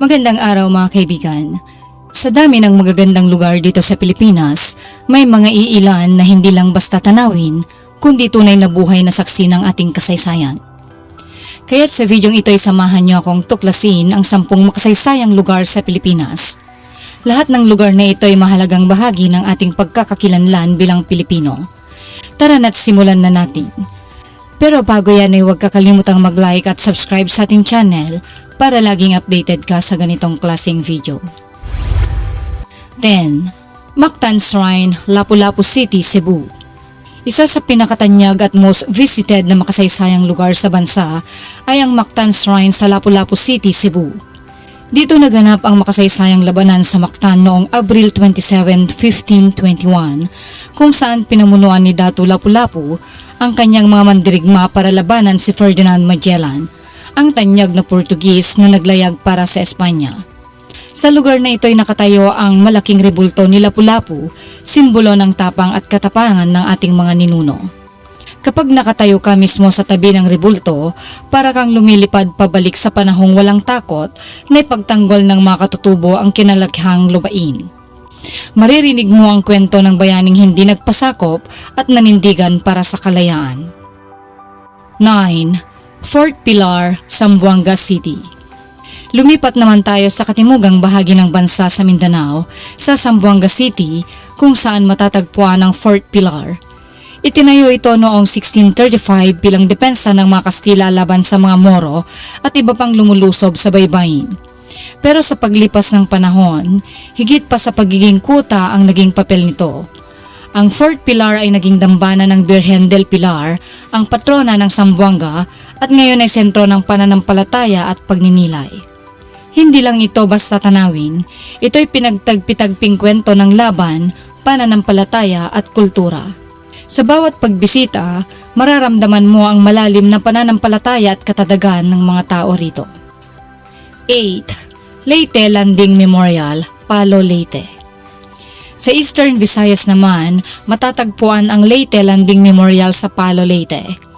Magandang araw mga kaibigan. Sa dami ng magagandang lugar dito sa Pilipinas, may mga iilan na hindi lang basta tanawin, kundi tunay na buhay na saksi ng ating kasaysayan. Kaya sa videong ito ay samahan niyo akong tuklasin ang sampung makasaysayang lugar sa Pilipinas. Lahat ng lugar na ito ay mahalagang bahagi ng ating pagkakakilanlan bilang Pilipino. Tara na't simulan na natin. Pero bago yan ay huwag kakalimutang mag-like at subscribe sa ating channel para laging updated ka sa ganitong klaseng video. 10. Mactan Shrine, Lapu-Lapu City, Cebu Isa sa pinakatanyag at most visited na makasaysayang lugar sa bansa ay ang Mactan Shrine sa Lapu-Lapu City, Cebu. Dito naganap ang makasaysayang labanan sa Mactan noong Abril 27, 1521 kung saan pinamunuan ni Datu Lapu-Lapu ang kanyang mga mandirigma para labanan si Ferdinand Magellan, ang tanyag na Portugis na naglayag para sa Espanya. Sa lugar na ito ay nakatayo ang malaking rebulto ni Lapu-Lapu, simbolo ng tapang at katapangan ng ating mga ninuno. Kapag nakatayo ka mismo sa tabi ng rebulto, para kang lumilipad pabalik sa panahong walang takot na ipagtanggol ng mga katutubo ang kinalakhang lupain. Maririnig mo ang kwento ng bayaning hindi nagpasakop at nanindigan para sa kalayaan. 9. Fort Pilar, Zamboanga City Lumipat naman tayo sa katimugang bahagi ng bansa sa Mindanao, sa Zamboanga City, kung saan matatagpuan ang Fort Pilar. Itinayo ito noong 1635 bilang depensa ng mga Kastila laban sa mga Moro at iba pang lumulusob sa baybayin. Pero sa paglipas ng panahon, higit pa sa pagiging kuta ang naging papel nito. Ang Fort Pilar ay naging dambana ng Birhen del Pilar, ang patrona ng Zamboanga at ngayon ay sentro ng pananampalataya at pagninilay. Hindi lang ito basta tanawin, ito'y pinagtagpitagping kwento ng laban, pananampalataya at kultura. Sa bawat pagbisita, mararamdaman mo ang malalim na pananampalataya at katadagan ng mga tao rito. 8. Leyte Landing Memorial, Palo Leyte Sa Eastern Visayas naman, matatagpuan ang Leyte Landing Memorial sa Palo Leyte.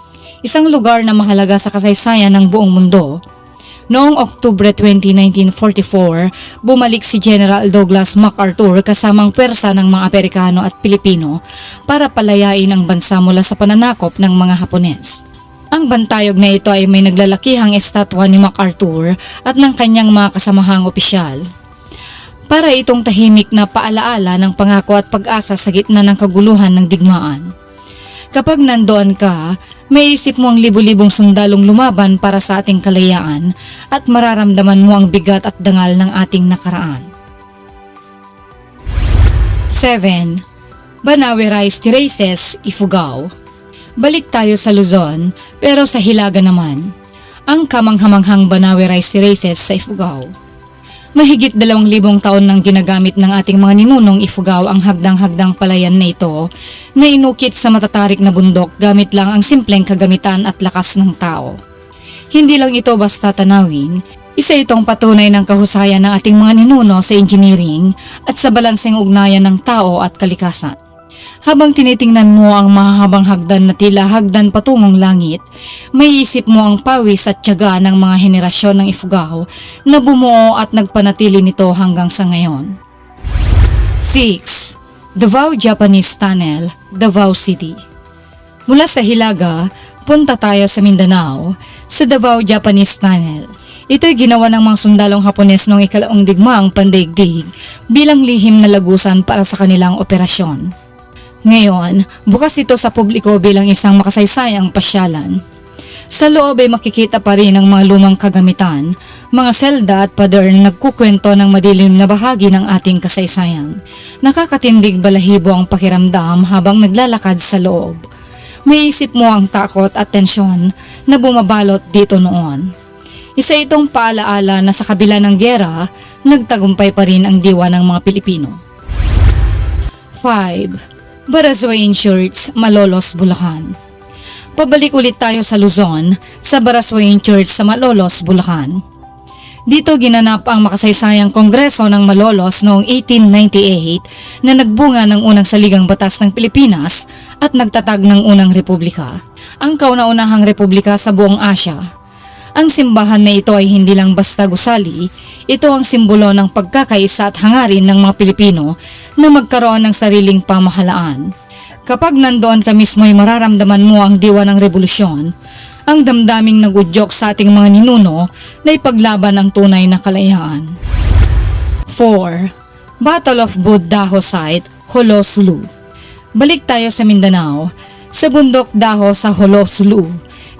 Isang lugar na mahalaga sa kasaysayan ng buong mundo. Noong Oktubre 20, 1944, bumalik si General Douglas MacArthur kasamang pwersa ng mga Amerikano at Pilipino para palayain ang bansa mula sa pananakop ng mga Hapones. Ang bantayog na ito ay may naglalakihang estatwa ni MacArthur at ng kanyang mga kasamahang opisyal. Para itong tahimik na paalaala ng pangako at pag-asa sa gitna ng kaguluhan ng digmaan. Kapag nandoon ka, may isip mo ang libu-libong sundalong lumaban para sa ating kalayaan at mararamdaman mo ang bigat at dangal ng ating nakaraan. 7. Banawe Rice Terraces, Ifugao Balik tayo sa Luzon, pero sa Hilaga naman. Ang kamanghamanghang Banawe Rice Terraces sa Ifugao. Mahigit dalawang libong taon nang ginagamit ng ating mga ninunong Ifugao ang hagdang-hagdang palayan na ito na inukit sa matatarik na bundok gamit lang ang simpleng kagamitan at lakas ng tao. Hindi lang ito basta tanawin, isa itong patunay ng kahusayan ng ating mga ninuno sa engineering at sa balanseng ugnayan ng tao at kalikasan. Habang tinitingnan mo ang mahahabang hagdan na tila hagdan patungong langit, may isip mo ang pawis at tiyaga ng mga henerasyon ng Ifugao na bumuo at nagpanatili nito hanggang sa ngayon. 6. Davao Japanese Tunnel, Davao City Mula sa Hilaga, punta tayo sa Mindanao, sa Davao Japanese Tunnel. Ito'y ginawa ng mga sundalong Hapones noong ikalaong digmaang pandaigdig bilang lihim na lagusan para sa kanilang operasyon. Ngayon, bukas ito sa publiko bilang isang makasaysayang pasyalan. Sa loob ay makikita pa rin ang mga lumang kagamitan, mga selda at pader na nagkukwento ng madilim na bahagi ng ating kasaysayan. Nakakatindig balahibo ang pakiramdam habang naglalakad sa loob. May isip mo ang takot at tensyon na bumabalot dito noon. Isa itong paalaala na sa kabila ng gera, nagtagumpay pa rin ang diwa ng mga Pilipino. 5. Baraswain Church, Malolos, Bulacan Pabalik ulit tayo sa Luzon, sa Baraswain Church sa Malolos, Bulacan. Dito ginanap ang makasaysayang kongreso ng Malolos noong 1898 na nagbunga ng unang saligang batas ng Pilipinas at nagtatag ng unang republika, ang kauna-unahang republika sa buong Asya. Ang simbahan na ito ay hindi lang basta gusali, ito ang simbolo ng pagkakaisa at hangarin ng mga Pilipino na magkaroon ng sariling pamahalaan. Kapag nandoon ka mismo ay mararamdaman mo ang diwa ng revolusyon, ang damdaming nagudyok sa ating mga ninuno na ipaglaban ang tunay na kalayaan. 4. Battle of Budaho Site, Holosulu Balik tayo sa Mindanao, sa bundok Daho sa Holosulu.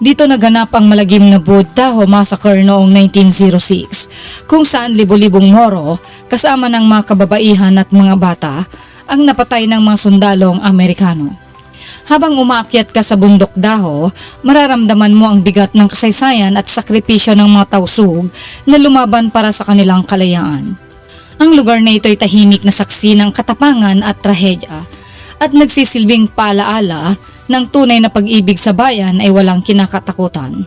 Dito naganap ang malagim na Budaho Massacre noong 1906, kung saan libo-libong Moro, kasama ng mga kababaihan at mga bata, ang napatay ng mga sundalong Amerikano. Habang umaakyat ka sa bundok Daho, mararamdaman mo ang bigat ng kasaysayan at sakripisyo ng mga tausug na lumaban para sa kanilang kalayaan. Ang lugar na ito ay tahimik na saksi ng katapangan at trahedya at nagsisilbing paalaala ng tunay na pag-ibig sa bayan ay walang kinakatakutan.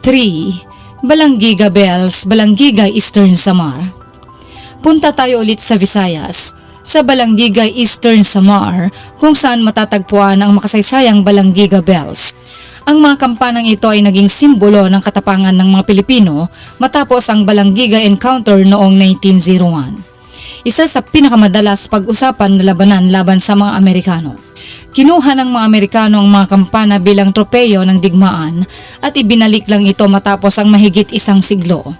3. Balanggiga Bells, Balanggiga Eastern Samar Punta tayo ulit sa Visayas, sa Balanggiga Eastern Samar kung saan matatagpuan ang makasaysayang Balanggiga Bells. Ang mga kampanang ito ay naging simbolo ng katapangan ng mga Pilipino matapos ang Balanggiga Encounter noong 1901. Isa sa pinakamadalas pag-usapan na labanan laban sa mga Amerikano. Kinuha ng mga Amerikano ang mga kampana bilang tropeyo ng digmaan at ibinalik lang ito matapos ang mahigit isang siglo.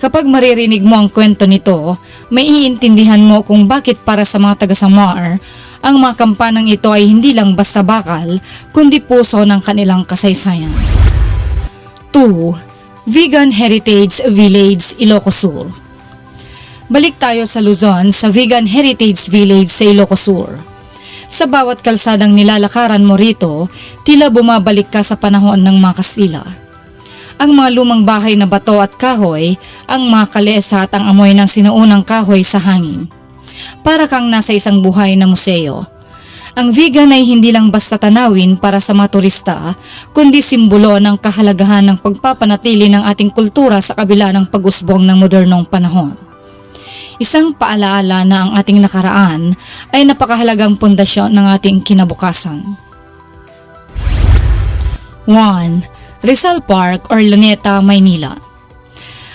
Kapag maririnig mo ang kwento nito, may iintindihan mo kung bakit para sa mga taga Samar, ang mga kampanang ito ay hindi lang basta bakal, kundi puso ng kanilang kasaysayan. 2. Vegan Heritage Village, Ilocos Sur Balik tayo sa Luzon sa Vegan Heritage Village sa Ilocos Sur. Sa bawat kalsadang nilalakaran mo rito, tila bumabalik ka sa panahon ng mga Kastila. Ang mga lumang bahay na bato at kahoy, ang mga kalesa at ang amoy ng sinuunang kahoy sa hangin. Para kang nasa isang buhay na museo. Ang vegan ay hindi lang basta tanawin para sa mga turista, kundi simbolo ng kahalagahan ng pagpapanatili ng ating kultura sa kabila ng pag-usbong ng modernong panahon. Isang paalaala na ang ating nakaraan ay napakahalagang pundasyon ng ating kinabukasan. 1. Rizal Park or Luneta, Maynila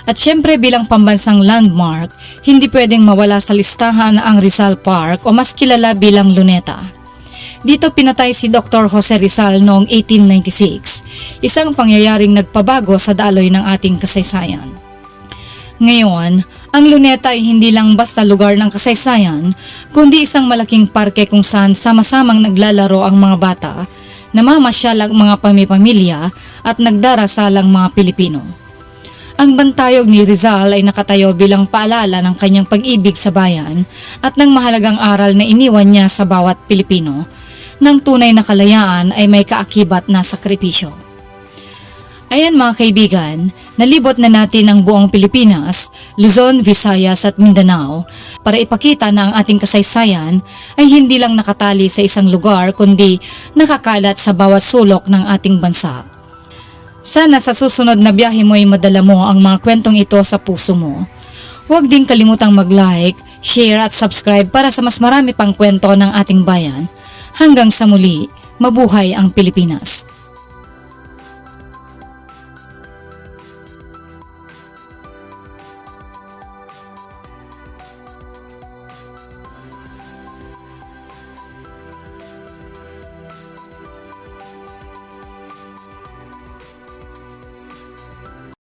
At syempre bilang pambansang landmark, hindi pwedeng mawala sa listahan ang Rizal Park o mas kilala bilang Luneta. Dito pinatay si Dr. Jose Rizal noong 1896, isang pangyayaring nagpabago sa daloy ng ating kasaysayan. Ngayon, ang Luneta ay hindi lang basta lugar ng kasaysayan, kundi isang malaking parke kung saan sama-samang naglalaro ang mga bata, namamasyal ang mga pamipamilya at nagdarasalang mga Pilipino. Ang bantayog ni Rizal ay nakatayo bilang paalala ng kanyang pag-ibig sa bayan at ng mahalagang aral na iniwan niya sa bawat Pilipino, ng tunay na kalayaan ay may kaakibat na sakripisyo. Ayan mga kaibigan, nalibot na natin ang buong Pilipinas, Luzon, Visayas at Mindanao para ipakita na ang ating kasaysayan ay hindi lang nakatali sa isang lugar kundi nakakalat sa bawat sulok ng ating bansa. Sana sa susunod na biyahe mo ay madala mo ang mga kwentong ito sa puso mo. Huwag din kalimutang mag-like, share at subscribe para sa mas marami pang kwento ng ating bayan. Hanggang sa muli, mabuhay ang Pilipinas.